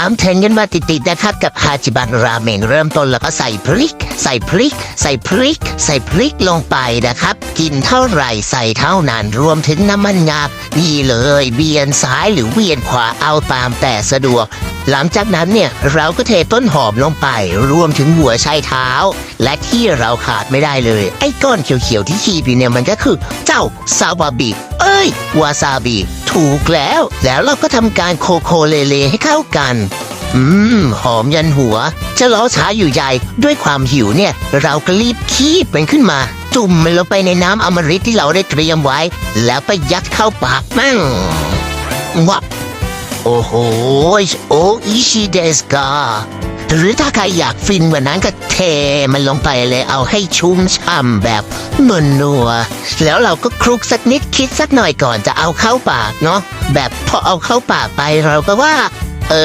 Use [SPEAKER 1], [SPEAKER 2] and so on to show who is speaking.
[SPEAKER 1] ตามเทรนด์กันมาติดๆนะครับกับฮาจิบันราเมงเริ่มต้นแล้วก็ใส่พริก ใส่พริก ใส่พริก ใส่พริกลงไปนะครับ กินเท่าไหร่ใส่เท่านั้นรวมถึงน้ำมันงาบนี่เลยเวียนซ้ายหรือเวียนขวาเอาตามแต่สะดวก หลังจากนั้นเนี่ยเราก็เทต้นหอมลงไปรวมถึงหัวไชเท้า และที่เราขาดไม่ได้เลย ไอ้ก้อนเขียวๆที่ขีดอยู่เนี่ยมันก็คือเจ้าซาวาบิเอ้ยวาซาบิถูกแล้ว แล้วเราก็ทำการโคโคเลเลให้เข้ากันอืม หอมยันหัว จะล้อช้าอยู่ใหญ่ด้วยความหิวเนี่ย เราก็รีบคีบมันขึ้นมา จุ่มมันลงไปในน้ำอมฤตที่เราได้เตรียมไว้ แล้วไปยัดเข้าปากมั่งวะ โอ้โห โออิชิเดสกาหรือถ้าใครอยากฟินกว่านั้นก็เทมันลงไปเลยเอาให้ชุ่มช่ำแบบนวลนัว แล้วเราก็คลุกสักนิดคิดสักหน่อยก่อนจะเอาเข้าปากเนาะแบบพอเอาเข้าปากไปเราก็ว่า เออ